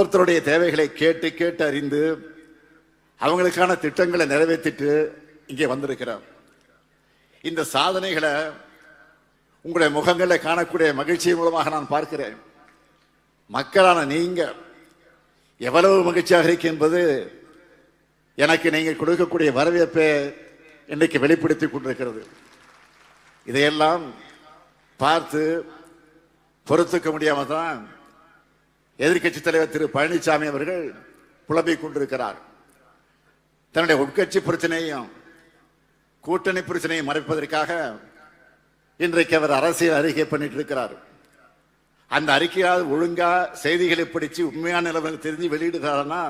ஒருத்தருடைய தேவைகளை கேட்டு கேட்டு அறிந்து அவங்களுக்கான திட்டங்களை நிறைவேற்றிட்டு இங்கே வந்திருக்கிறோம். இந்த சாதனைகளை உங்களுடைய முகங்களில் காணக்கூடிய மகிழ்ச்சி மூலமாக நான் பார்க்கிறேன். மக்களான நீங்க எவ்வளவு மகிழ்ச்சியாக இருக்கு என்பது எனக்கு நீங்கள் கொடுக்கக்கூடிய வரவேற்பை இன்றைக்கு வெளிப்படுத்தி கொண்டிருக்கிறது. இதையெல்லாம் பார்த்து பொறுத்துக்க முடியாமல் தான் எதிர்கட்சி தலைவர் திரு பழனிசாமி அவர்கள் புலம்பிக் கொண்டிருக்கிறார். தன்னுடைய உட்கட்சி பிரச்சனையும் கூட்டணி பிரச்சனையும் மறைப்பதற்காக இன்றைக்கு அவர் அரசியல் அறிக்கை பண்ணிட்டு இருக்கிறார் அந்த அறிக்கையாவது ஒழுங்கா செய்திகளை படிச்சு உண்மையான நிலவரம் தெரிஞ்சு வெளியிடுகிறாருன்னா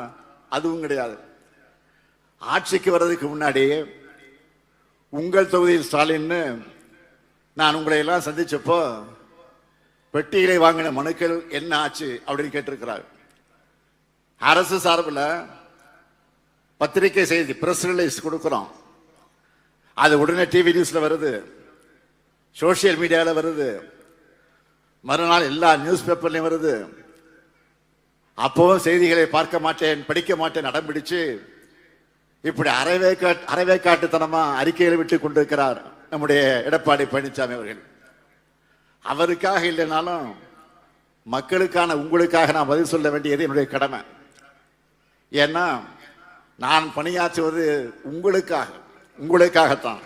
அதுவும் கிடையாது. ஆட்சிக்கு வர்றதுக்கு முன்னாடி உங்கள் தொகுதியில் ஸ்டாலின்னு நான் உங்களை எல்லாம் சந்திச்சப்போ பெட்டிகளை வாங்கின மனுக்கள் என்ன ஆச்சு அப்படின்னு கேட்டிருக்கிறார். அரசு சார்பில் பத்திரிகை செய்தி பிரஸ் ரிலீஸ் கொடுக்குறோம். அது உடனே டிவி நியூஸில் வருது. சோசியல் மீடியாவில் வருது. மறுநாள் எல்லா நியூஸ் பேப்பர்லையும் வருது. அப்பவும் செய்திகளை பார்க்க மாட்டேன் படிக்க மாட்டேன் அடம் பிடிச்சு இப்படி அறவே காட்டு அறிக்கையில் விட்டு கொண்டிருக்கிறார் நம்முடைய எடப்பாடி பழனிசாமி அவர்கள். அவருக்காக இல்லைனாலும் மக்களுக்கான உங்களுக்காக நான் பதில் சொல்ல வேண்டியது என்னுடைய கடமை. ஏன்னா நான் பணியாற்றுவது உங்களுக்காக உங்களுக்காகத்தான்.